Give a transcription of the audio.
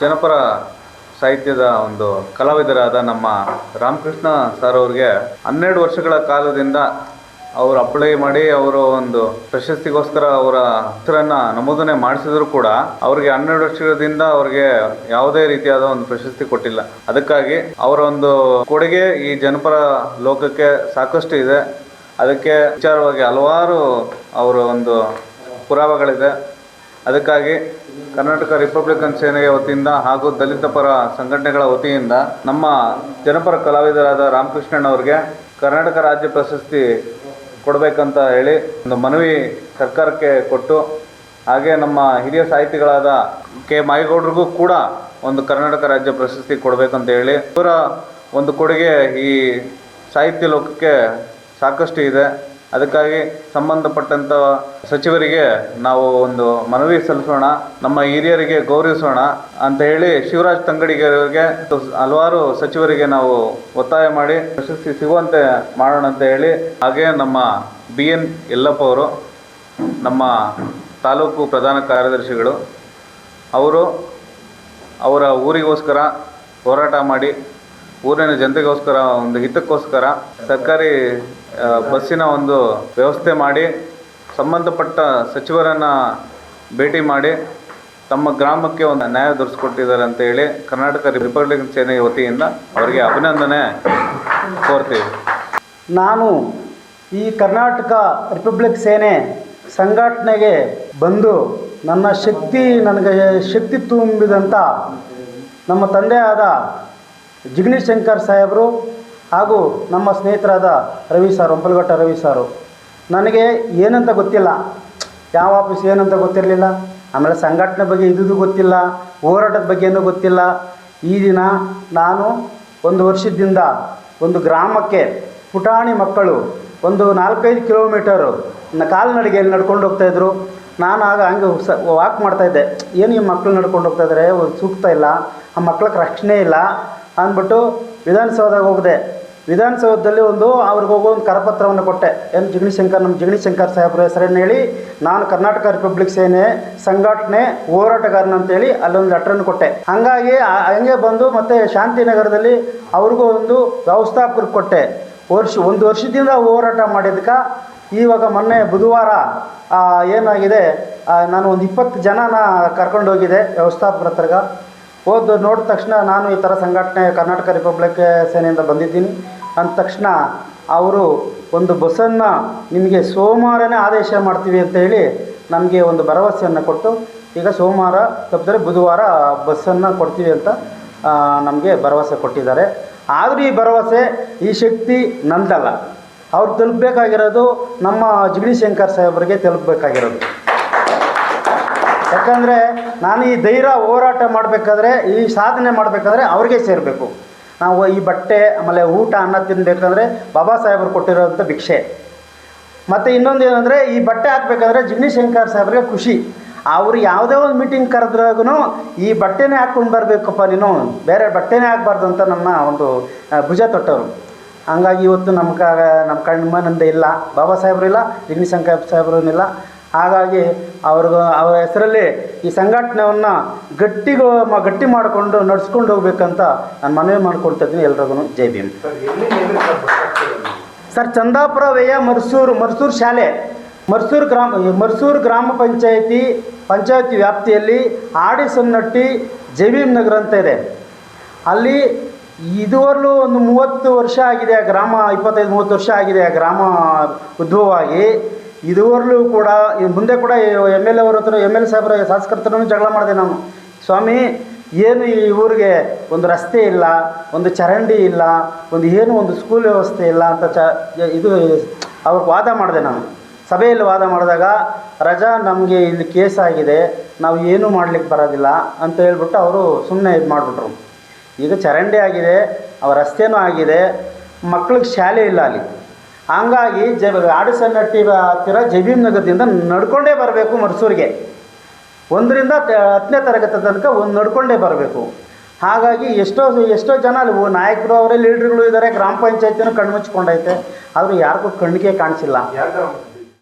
ಜನಪರ ಸಾಹಿತ್ಯದ ಒಂದು ಕಲಾವಿದರಾದ ನಮ್ಮ ರಾಮಕೃಷ್ಣ ಸರ್ ಅವ್ರಿಗೆ ಹನ್ನೆರಡು ವರ್ಷಗಳ ಕಾಲದಿಂದ ಅವರು ಅಪ್ಲೈ ಮಾಡಿ ಅವರು ಒಂದು ಪ್ರಶಸ್ತಿಗೋಸ್ಕರ ಅವರ ಹೆಸರನ್ನ ನಮೂದನೆ ಮಾಡಿಸಿದ್ರು ಕೂಡ ಅವ್ರಿಗೆ ಹನ್ನೆರಡು ವರ್ಷದಿಂದ ಅವರಿಗೆ ಯಾವುದೇ ರೀತಿಯಾದ ಒಂದು ಪ್ರಶಸ್ತಿ ಕೊಟ್ಟಿಲ್ಲ. ಅದಕ್ಕಾಗಿ ಅವರ ಒಂದು ಕೊಡುಗೆ ಈ ಜನಪರ ಲೋಕಕ್ಕೆ ಸಾಕಷ್ಟು ಇದೆ. ಅದಕ್ಕೆ ವಿಚಾರವಾಗಿ ಹಲವಾರು ಅವರ ಒಂದು ಪುರಾವೆಗಳಿದೆ. ಅದಕ್ಕಾಗಿ ಕರ್ನಾಟಕ ರಿಪಬ್ಲಿಕನ್ ಸೇನೆಯ ವತಿಯಿಂದ ಹಾಗೂ ದಲಿತ ಪರ ಸಂಘಟನೆಗಳ ವತಿಯಿಂದ ನಮ್ಮ ಜನಪರ ಕಲಾವಿದರಾದ ರಾಮಕೃಷ್ಣಣ್ಣವ್ರಿಗೆ ಕರ್ನಾಟಕ ರಾಜ್ಯ ಪ್ರಶಸ್ತಿ ಕೊಡಬೇಕಂತ ಹೇಳಿ ಒಂದು ಮನವಿ ಸರ್ಕಾರಕ್ಕೆ ಕೊಟ್ಟು ಹಾಗೆ ನಮ್ಮ ಹಿರಿಯ ಸಾಹಿತಿಗಳಾದ ಕೆ ಮಾಯಿಗೌಡರಿಗೂ ಕೂಡ ಒಂದು ಕರ್ನಾಟಕ ರಾಜ್ಯ ಪ್ರಶಸ್ತಿ ಕೊಡಬೇಕಂತ ಹೇಳಿ ಇವರ ಒಂದು ಕೊಡುಗೆ ಈ ಸಾಹಿತ್ಯ ಲೋಕಕ್ಕೆ ಸಾಕಷ್ಟು ಇದೆ. ಅದಕ್ಕಾಗಿ ಸಂಬಂಧಪಟ್ಟಂಥ ಸಚಿವರಿಗೆ ನಾವು ಒಂದು ಮನವಿ ಸಲ್ಲಿಸೋಣ, ನಮ್ಮ ಹಿರಿಯರಿಗೆ ಗೌರವಿಸೋಣ ಅಂತ ಹೇಳಿ ಶಿವರಾಜ್ ತಂಗಡಿಗರಿಗೆ ಹಲವಾರು ಸಚಿವರಿಗೆ ನಾವು ಒತ್ತಾಯ ಮಾಡಿ ಪ್ರಶಸ್ತಿ ಸಿಗುವಂತೆ ಮಾಡೋಣ ಅಂತ ಹೇಳಿ, ಹಾಗೆ ನಮ್ಮ ಬಿ ಎನ್ ಯಲ್ಲಪ್ಪ ಅವರು, ನಮ್ಮ ತಾಲೂಕು ಪ್ರಧಾನ ಕಾರ್ಯದರ್ಶಿಗಳು, ಅವರು ಅವರ ಊರಿಗೋಸ್ಕರ ಹೋರಾಟ ಮಾಡಿ ಊರಿನ ಜನತೆಗೋಸ್ಕರ, ಒಂದು ಹಿತಕ್ಕೋಸ್ಕರ ಸರ್ಕಾರಿ ಬಸ್ಸಿನ ಒಂದು ವ್ಯವಸ್ಥೆ ಮಾಡಿ, ಸಂಬಂಧಪಟ್ಟ ಸಚಿವರನ್ನು ಭೇಟಿ ಮಾಡಿ, ತಮ್ಮ ಗ್ರಾಮಕ್ಕೆ ಒಂದು ನ್ಯಾಯ ದೊರಕಿಸ್ಕೊಟ್ಟಿದ್ದಾರೆ ಅಂತ ಹೇಳಿ ಕರ್ನಾಟಕ ರಿಪಬ್ಲಿಕನ್ ಸೇನೆ ವತಿಯಿಂದ ಅವರಿಗೆ ಅಭಿನಂದನೆ ಕೋರ್ತೀವಿ. ನಾನು ಈ ಕರ್ನಾಟಕ ರಿಪಬ್ಲಿಕ್ ಸೇನೆ ಸಂಘಟನೆಗೆ ಬಂದು ನನ್ನ ಶಕ್ತಿ, ನನಗೆ ಶಕ್ತಿ ತುಂಬಿದಂಥ ನಮ್ಮ ತಂದೆಯಾದ ಜಿಗ್ನಿ ಶಂಕರ್ ಸಾಹೇಬರು ಹಾಗೂ ನಮ್ಮ ಸ್ನೇಹಿತರಾದ ರವಿ ಸರ್ ಒಂಪಲ್ಗಟ್ಟ ರವಿ ಸಾರು. ನನಗೆ ಏನಂತ ಗೊತ್ತಿಲ್ಲ. ಯಾವ ಆಫೀಸ್ ಏನಂತ ಗೊತ್ತಿರಲಿಲ್ಲ. ಆಮೇಲೆ ಸಂಘಟನೆ ಬಗ್ಗೆ ಇದುದು ಗೊತ್ತಿಲ್ಲ. ಹೋರಾಟದ ಬಗ್ಗೆನೂ ಗೊತ್ತಿಲ್ಲ. ಈ ದಿನ ನಾನು ಒಂದು ವರ್ಷದಿಂದ ಒಂದು ಗ್ರಾಮಕ್ಕೆ ಪುಟಾಣಿ ಮಕ್ಕಳು ಒಂದು ನಾಲ್ಕೈದು ಕಿಲೋಮೀಟರು ಕಾಲ್ನಡಿಗೆಯಲ್ಲಿ ನಡ್ಕೊಂಡು ಹೋಗ್ತಾಯಿದ್ರು ನಾನು ಆಗ ಹಂಗೆ ಸ ವಾಕ್ ಮಾಡ್ತಾಯಿದ್ದೆ ಏನು ಈ ಮಕ್ಕಳು ನಡ್ಕೊಂಡು ಹೋಗ್ತಾಯಿದ್ರೆ ಸೂಕ್ತ ಇಲ್ಲ. ಆ ಮಕ್ಳಿಗೆ ರಕ್ಷಣೆ ಇಲ್ಲ. ಅಂದ್ಬಿಟ್ಟು ವಿಧಾನಸೌಧಗೆ ಹೋಗಿದೆ. ವಿಧಾನಸೌಧದಲ್ಲಿ ಒಂದು ಅವ್ರಿಗೆ ಹೋಗೋ ಒಂದು ಕರಪತ್ರವನ್ನು ಕೊಟ್ಟೆ. ಏನು ಜಿಗಣಿ ಶಂಕರ್ ನಮ್ಮ ಜಿಗಣಿ ಶಂಕರ್ ಸಾಹೇಬ್ರ ಹೆಸರನ್ನು ಹೇಳಿ, ನಾನು ಕರ್ನಾಟಕ ರಿಪಬ್ಲಿಕ್ ಸೇನೆ ಸಂಘಟನೆ ಹೋರಾಟಗಾರನ ಅಂತೇಳಿ ಅಲ್ಲೊಂದು ಲೆಟ್ರನ್ನು ಕೊಟ್ಟೆ. ಹಾಗಾಗಿ ಹಂಗೆ ಬಂದು ಮತ್ತೆ ಶಾಂತಿನಗರದಲ್ಲಿ ಅವ್ರಿಗೂ ಒಂದು ವ್ಯವಸ್ಥಾಪಕರು ಕೊಟ್ಟೆ. ವರ್ಷ, ಒಂದು ವರ್ಷದಿಂದ ಹೋರಾಟ ಮಾಡಿದ್ದಕ್ಕೆ ಇವಾಗ ಮೊನ್ನೆ ಬುಧವಾರ ಏನಾಗಿದೆ ನಾನು ಒಂದು ಇಪ್ಪತ್ತು ಜನನ ಕರ್ಕೊಂಡು ಹೋಗಿದೆ ವ್ಯವಸ್ಥಾಪಕರ ಹತ್ರಗ. ಹೋದ ನೋಡಿದ ತಕ್ಷಣ ನಾನು ಈ ಥರ ಸಂಘಟನೆ ಕರ್ನಾಟಕ ರಿಪಬ್ಲಿಕ್ ಸೇನೆಯಿಂದ ಬಂದಿದ್ದೀನಿ. ಅಂದ ತಕ್ಷಣ ಅವರು ಒಂದು ಬಸ್ಸನ್ನು ನಿಮಗೆ ಸೋಮವಾರನೇ ಆದೇಶ ಮಾಡ್ತೀವಿ ಅಂತ ಹೇಳಿ ನಮಗೆ ಒಂದು ಭರವಸೆಯನ್ನು ಕೊಟ್ಟು, ಈಗ ಸೋಮವಾರ, ತಪ್ಪಿದ್ರೆ ಬುಧವಾರ ಬಸ್ಸನ್ನು ಕೊಡ್ತೀವಿ ಅಂತ ನಮಗೆ ಭರವಸೆ ಕೊಟ್ಟಿದ್ದಾರೆ. ಆದರೂ ಈ ಭರವಸೆ ಈ ಶಕ್ತಿ ನಂದಲ್ಲ. ಅವ್ರು ತಲುಪಬೇಕಾಗಿರೋದು ನಮ್ಮ ಜಿಗಣಿ ಶಂಕರ್ ಸಾಹೇಬರಿಗೆ ತಲುಪಬೇಕಾಗಿರೋದು. ಯಾಕಂದರೆ ನಾನು ಈ ಧೈರ್ಯ ಹೋರಾಟ ಮಾಡಬೇಕಾದ್ರೆ, ಈ ಸಾಧನೆ ಮಾಡಬೇಕಾದ್ರೆ ಅವ್ರಿಗೆ ಸೇರಬೇಕು. ನಾವು ಈ ಬಟ್ಟೆ, ಆಮೇಲೆ ಊಟ, ಅನ್ನ ತಿನ್ನಬೇಕಂದ್ರೆ ಬಾಬಾ ಸಾಹೇಬರು ಕೊಟ್ಟಿರೋವಂಥ ಭಿಕ್ಷೆ. ಮತ್ತು ಇನ್ನೊಂದು ಏನಂದರೆ, ಈ ಬಟ್ಟೆ ಹಾಕ್ಬೇಕಾದ್ರೆ ಜಿಗ್ನಿ ಶಂಕರ್ ಸಾಹೇಬ್ರಿಗೆ ಖುಷಿ. ಅವ್ರು ಯಾವುದೇ ಒಂದು ಮೀಟಿಂಗ್ ಕರೆದ್ರಾಗೂ ಈ ಬಟ್ಟೆನೇ ಹಾಕ್ಕೊಂಡು ಬರಬೇಕಪ್ಪ ನೀನು, ಬೇರೆ ಬಟ್ಟೆನೇ ಹಾಕ್ಬಾರ್ದು ಅಂತ ನಮ್ಮ ಒಂದು ಭುಜ ತೊಟ್ಟವರು ಹಂಗಾಗಿ ಇವತ್ತು ನಮ್ಮ ನಮ್ಮ ಕಣ್ಮನಂದ ಇಲ್ಲ, ಬಾಬಾ ಸಾಹೇಬ್ರು ಇಲ್ಲ ಜಿಗ್ನಿ ಶಂಕರ್ ಸಾಹೇಬ್ರು ಇಲ್ಲ. ಹಾಗಾಗಿ ಅವ್ರಿಗೆ ಅವರ ಹೆಸರಲ್ಲಿ ಈ ಸಂಘಟನೆಯನ್ನು ಗಟ್ಟಿಗೂ ಮ ಗಟ್ಟಿ ಮಾಡಿಕೊಂಡು ನಡೆಸ್ಕೊಂಡು ಹೋಗ್ಬೇಕಂತ ನಾನು ಮನವಿ ಮಾಡ್ಕೊಡ್ತಾ ಇದ್ದೀನಿ ಎಲ್ರಿಗೂ ಜೈ ಭೀಮ್. ಸರ್ ಚಂದಾಪುರ ವ್ಯಯ ಮರ್ಸೂರು ಮರ್ಸೂರು ಶಾಲೆ ಮರ್ಸೂರು ಗ್ರಾಮ ಮರ್ಸೂರು ಗ್ರಾಮ ಪಂಚಾಯಿತಿ ಪಂಚಾಯತಿ ವ್ಯಾಪ್ತಿಯಲ್ಲಿ ಆಡಿಸನ್ನಟ್ಟಿ ಜೈಭೀಮ್ ನಗರ ಅಂತ ಇದೆ. ಅಲ್ಲಿ ಇದುವರೆಗೂ ಒಂದು ಮೂವತ್ತು ವರ್ಷ ಆಗಿದೆ ಆ ಗ್ರಾಮ ಇಪ್ಪತ್ತೈದು ಮೂವತ್ತು ವರ್ಷ ಆಗಿದೆ ಆ ಗ್ರಾಮ ಉದ್ಭವವಾಗಿ. ಇದುವರೆಗೂ ಕೂಡ ಮುಂದೆ ಕೂಡ ಎಂ ಎಲ್ ಎ ಹತ್ರ ಎಂ ಎಲ್ ಸಾಹೇಬ್ರ ಶಾಸಕರ ಜಗಳ ಮಾಡಿದೆ ನಾನು. ಸ್ವಾಮಿ, ಏನು ಈ ಊರಿಗೆ ಒಂದು ರಸ್ತೆ ಇಲ್ಲ, ಒಂದು ಚರಂಡಿ ಇಲ್ಲ, ಒಂದು ಏನು ಒಂದು ಸ್ಕೂಲ್ ವ್ಯವಸ್ಥೆ ಇಲ್ಲ ಅಂತ ಚ, ಇದು ಅವ್ರಿಗೆ ವಾದ ಮಾಡಿದೆ ನಾನು. ಸಭೆಯಲ್ಲಿ ವಾದ ಮಾಡಿದಾಗ, ರಜಾ ನಮಗೆ ಇಲ್ಲಿ ಕೇಸ್ ಆಗಿದೆ, ನಾವು ಏನೂ ಮಾಡಲಿಕ್ಕೆ ಬರೋದಿಲ್ಲ ಅಂತ ಹೇಳ್ಬಿಟ್ಟು ಅವರು ಸುಮ್ಮನೆ ಇದು ಮಾಡಿಬಿಟ್ರು. ಈಗ ಚರಂಡಿ ಆಗಿದೆ ಅವ್ರ ರಸ್ತೆನೂ ಆಗಿದೆ, ಮಕ್ಳಿಗೆ ಶಾಲೆ ಇಲ್ಲ ಅಲ್ಲಿ. ಹಂಗಾಗಿ ಜ ಆಡಿಸನ್ನಟ್ಟಿ ಹತ್ತಿರ ಜಬೀಮ್ ನಗರದಿಂದ ನಡ್ಕೊಂಡೇ ಬರಬೇಕು ಮರ್ಸೂರಿಗೆ ಒಂದರಿಂದ ಹತ್ತನೇ ತರಗತಿ ತನಕ ಒಂದು ನಡ್ಕೊಂಡೇ ಬರಬೇಕು. ಹಾಗಾಗಿ ಎಷ್ಟೋ ಎಷ್ಟೋ ಜನ ಅಲ್ಲಿ ನಾಯಕರು ಅವರೇ ಲೀಡ್ರ್ಗಳು ಇದ್ದಾರೆ ಗ್ರಾಮ ಪಂಚಾಯತಿನೂ ಕಣ್ಮುಚ್ಕೊಂಡೈತೆ. ಆದರೂ ಯಾರಿಗೂ ಕಣ್ಣಿಗೆ ಕಾಣಿಸಿಲ್ಲ.